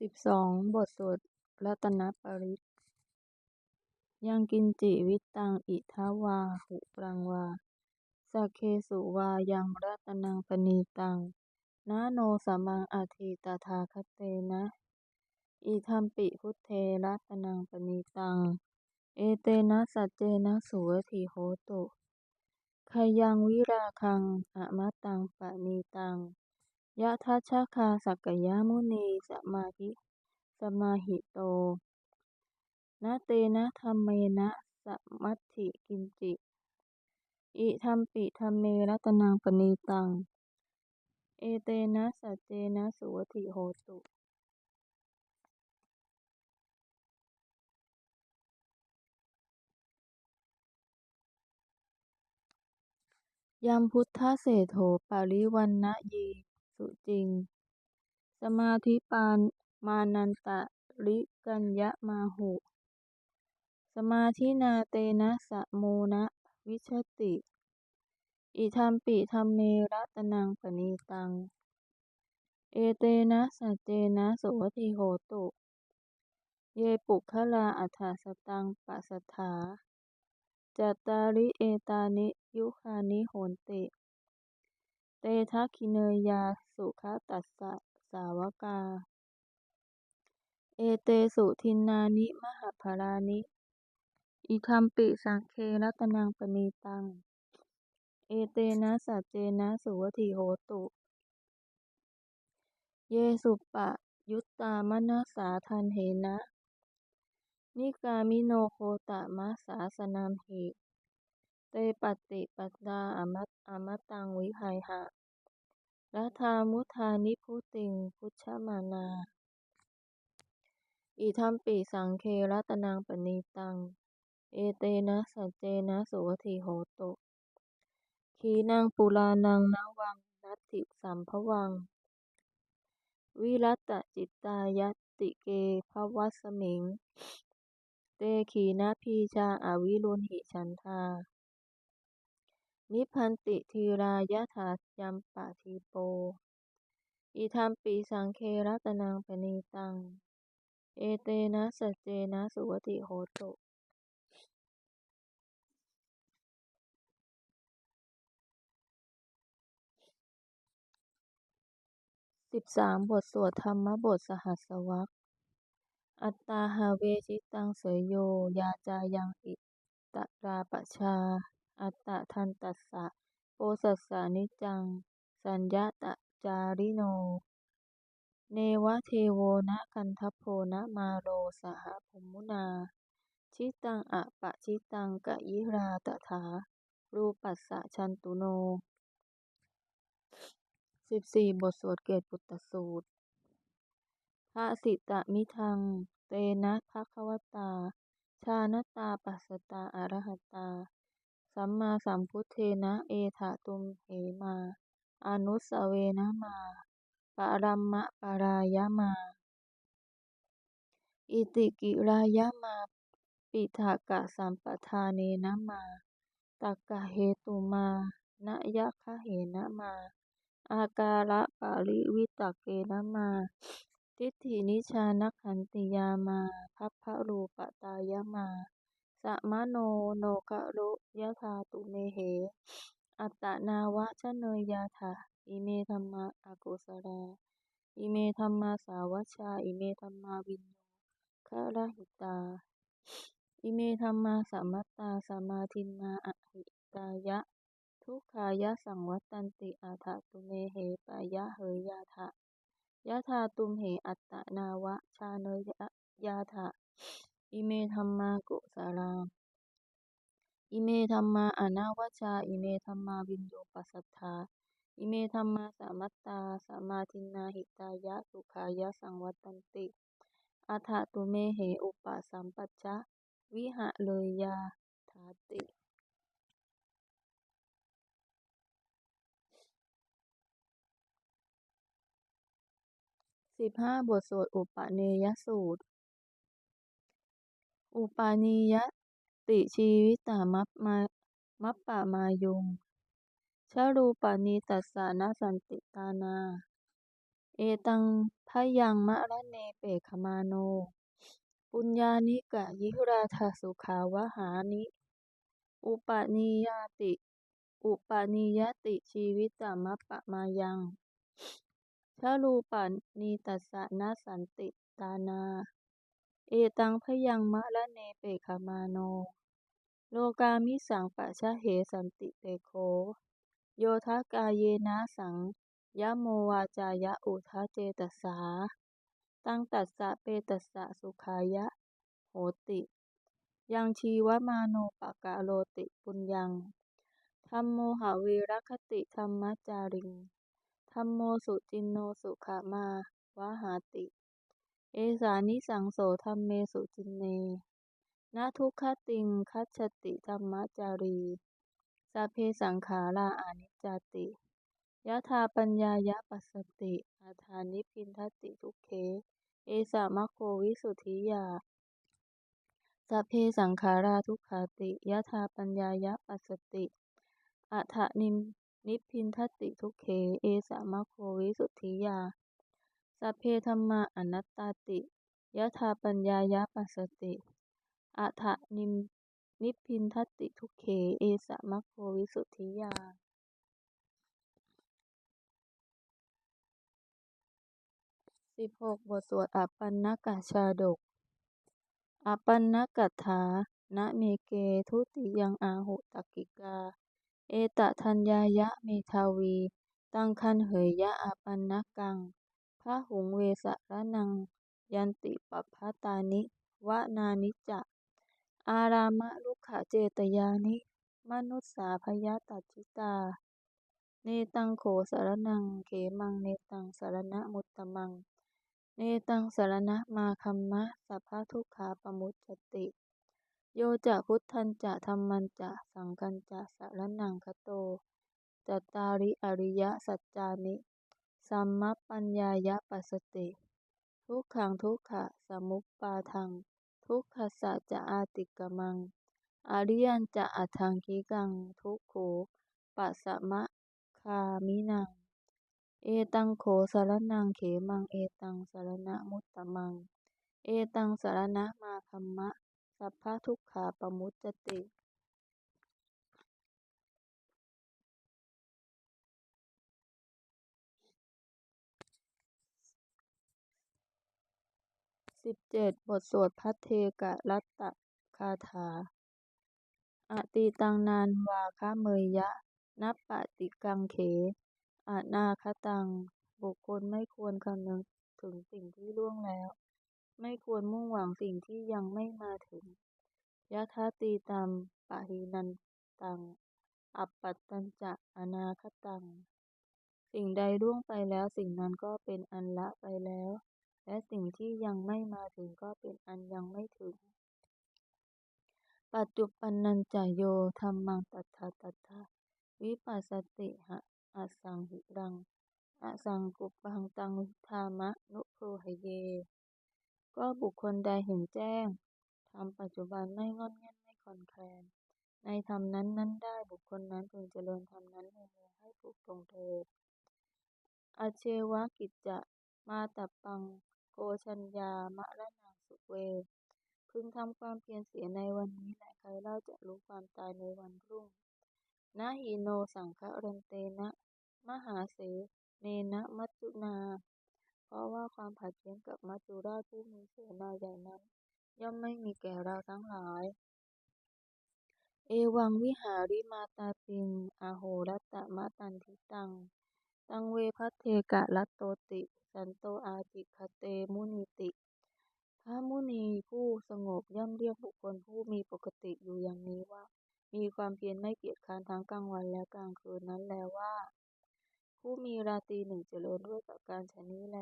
สิบสองบทสวดรัตนปริตยังกินจิวิตังอิทาวาหุปรังวาสักเคสุวายังรัตนังปณีตังนาโนสมังอาทิตถาคเตนะ อิทัมปิพุทเทรัตนังปณีตัง เอเตนะสัจเจนะสุวทิโหตุขยังวิราคังอะมตังปณีตัง ยะทัชชะคาสักยามุนีสมาธิสมาหิโตนะเตนะธรรมเมนะสมัตถิกินจิ อิทัมปิธรรมเมรัตนังปณีตัง เอเตนะสัจเจนะสุวทิโหตุยัมพุทธเสโถปริวันนะเย สุจริง สมาธิปานมานันตะริกัญญะมาหุ สมาธินาเตนะสะโมนะวิชติ อิทัมปิธรรมเมรัตนังปณีตัง เอเตนะสัจเจนะสุวทิโหตุ เยปุคลาอัฏฐสตังปัสสถาจัตตาริเอตานิยุคานิโหนติ เตทัคคิเนยาสุขตัสสะสาวกา เอเตสุทินนานิมหภรานิ อิทัมปิสังเครัตนังปณีตัง เอเตนะสัจเจนะสุวทิโหตุ เยสุปะยุตตามนัสสาทันเหนะ นิกามิโนโคตะมะสาสนามหิ เตปฏิปัตตาอมตอมตังวิภัยหะรัฐามุทานิพุติงพุชมานา อิทัมปิสังเครัตนังปณีตัง เอเตนะสัจเจนะสุวทิโหตุขีนังปุรานังนวังนัตถิสัมภวัง วิรัตจิตตายติเกภวัสมิง เตขีนาพีชาอวิรุณหิฉันทา นิพันติทีรายถายัมปะทีโป อิทัมปิสังเครัตนังปณีตัง เอเตนะสัจเจนะสุวติโหตุสิบสามบทสวดธรรมบทสหัสวรรคอัตตาหาเวชิตังเสยโย ยาจายังอิตราปชา อัตตะทันตัสสะโปสัสสานิจัง สัญญาตะจาริโน เนวะเทโวนะกันทัพโพนะมาโรสหภมุนา ชิตังอะปะชิตังกะยิราตถา รูปัสสะชันตุโนสิบสี่บทสวดเกตปุตตสูตรพระสิตะมิทัง เตนะภควตา ชานตาปัสตาอารหตา สัมมาสัมพุทเทนะ เอถะตุมเหมา อนุสเวนะมาปะรัมมะปรายะมา อิติกิรายมา ปิทากะสัมปทาเนนะมาตักกะเหตุมานะยะคะเหนะมา อาการะปาริวิตกเกนะมา ทิฏฐินิชานักขันติยามา พัพพะรูปตายะมา สะมะโนโนกะรุยะธาตุเมเห อัตตนาวะชะเนยยาถาอิเมธัมมาอากุสลาอิเมธัมมาสาวัชชา อิเมธัมมาวินโยคะระหิตา อิเมธัมมาสัมมัตตาสมาทินนาอหิตายะ ทุกขายะสังวัตตันติอาถาตุเมเหปายะเหยยาถายะธาตุมเหอัตตนาวะชาเนยยาถา อิเมธัมมากุสลาอิเมธัมมาอนาวชา อิเมธัมมาวินโยปัสสัทธา อิเมธัมมาสามัตตาสมาทินนาหิตายะ สุขายะสังวัตตันติอาถาตุเมเหอุปสัมปัชชะ วิหะเลยยาถาติสิบห้าบทสวดอุปเนยสูตร อุปาณียติชีวิตามัปมามัปปะมายุงชรูปานีตัสสานสันติตานา เอตังพยังมะระเนเปขมาโน ปุญญานิกะยิราทาสุขาวหานิ อุปนิยติ อุปนิยติชีวิตามัปปะมายังชะลูปานิตัสสะนสันติตานา เอตังพยังมะระเนเปขมาโน โลกามิสังปะชะเหสันติเตโค โยทากาเยนะสังยะโมวาจายะอุทะเจตสา ตังตัสสะเปตัสสะสุขายะโหติ ยังชีวมาโนปะกะโลติปุญญังธัมโมหะเวรคติธัมมจาริงธัมโมสุจินโนสุขามาวะหาติ เอสานิสังโสธัมเมสุจินเนนะทุกขติงคัจฉติธัมมจารีสัพเพสังขาราอานิจจติยะธาปัญญายะปัสสติอาทานิพินทติทุกเขเอสามะโควิสุทธิยาสัพเพสังขาราทุกขาติยะธาปัญญายะปัสสติอัฏฐนิมนิพินทติทุกเขเอสามะโควิสุทธิยา สัพเพธัมมาอนัตตาติ ยะธาปัญญายะปัสสติ อัฏฐนิมนิพินทติทุเข เอสามะโควิสุทธิยาสิบหกบทสวดอปันนกชาดก อปันนกัฏฐานะเมเกทุติยังอาหุตกิกา เอตทัญญายะเมทาวี ตังคันเหยยะอปันนกัง พระหุงเวสระนัง ยันติปัพพตานิวนานิจะอารามะลุขเจตยานิ มนุสสาพยตัจิตา เนตังโขสรนังเขมังเนตังสรณะมุตตมัง เนตังสรณะมาคัมมะสัพพทุกขาปมุจจติ โยจะพุทธันจะธรรมันจะสังกันจะสรนังคโต จัตตาริอริยสัจจานิ สัมมปัญญายปัสสติ ทุกขังทุกขะสมุปปาทัง ทุกขสัจจะอาติกมัง อริยันจะอัทังคิกัง ทุกโขปัสสมะคามินัง เอตังโขสารนังเขมัง เอตังสารณะมุตตมัง เอตังสารณะมาคัมมะ สัพพทุกขาปมุจจติ สิบเจ็ดบทสวดพัทเทกะรัตตคาถา อตีตังนานวาคะเมยยะ นับปฏิกังเขอานาคตัง บุคคลไม่ควรคำนึงถึงสิ่งที่ล่วงแล้ว ไม่ควรมุ่งหวังสิ่งที่ยังไม่มาถึงยะทาตีตัมปะหินันตัง อัปปัตตัญจะอนาคตัง สิ่งใดล่วงไปแล้วสิ่งนั้นก็เป็นอันละไปแล้ว และสิ่งที่ยังไม่มาถึงก็เป็นอันยังไม่ถึง ปัจจุปันนัญจะโยธัมมังตัทธะตัทธะวิปัสสติหะอสังหิรังอสังกุปังตังวิธามะนุโพหเย ก็บุคคลใดเห็นแจ้งธรรมปัจจุบันไม่งอนแง่นไม่คลอนแคลน ในธรรมนั้นนั้นได้บุคคลนั้นพึงเจริญธรรมนั้นในเมืองให้ถูกตรงเถิดอเชวะกิจจะมาตับปัง โกชัญญามะระนังสุเว พึงทำความเพียรเสียในวันนี้แหละใครเล่าจะรู้ความตายในวันรุ่งนะหิโนสังฆรันเตนะ มหาเสเนนะมัจจุนา เพราะว่าความผัดเพี้ยนกับมัจจุราชผู้มีเสนาใหญ่นั้น ย่อมไม่มีแก่เราทั้งหลาย เอวังวิหาริมาตาปิงอโหรัตตมะตันทิตัง ตังเวพัทเทกะรัตโตติ สันโตอาติคเตมุนิติ พระมุนีผู้สงบย่อมเรียกบุคคลผู้มีปกติอยู่อย่างนี้ว่า มีความเพียรไม่เกียจค้านทั้งกลางวันและกลางคืนนั้นแล้วว่า ผู้มีราตรีหนึ่งเจริญด้วยกับการชนี้แล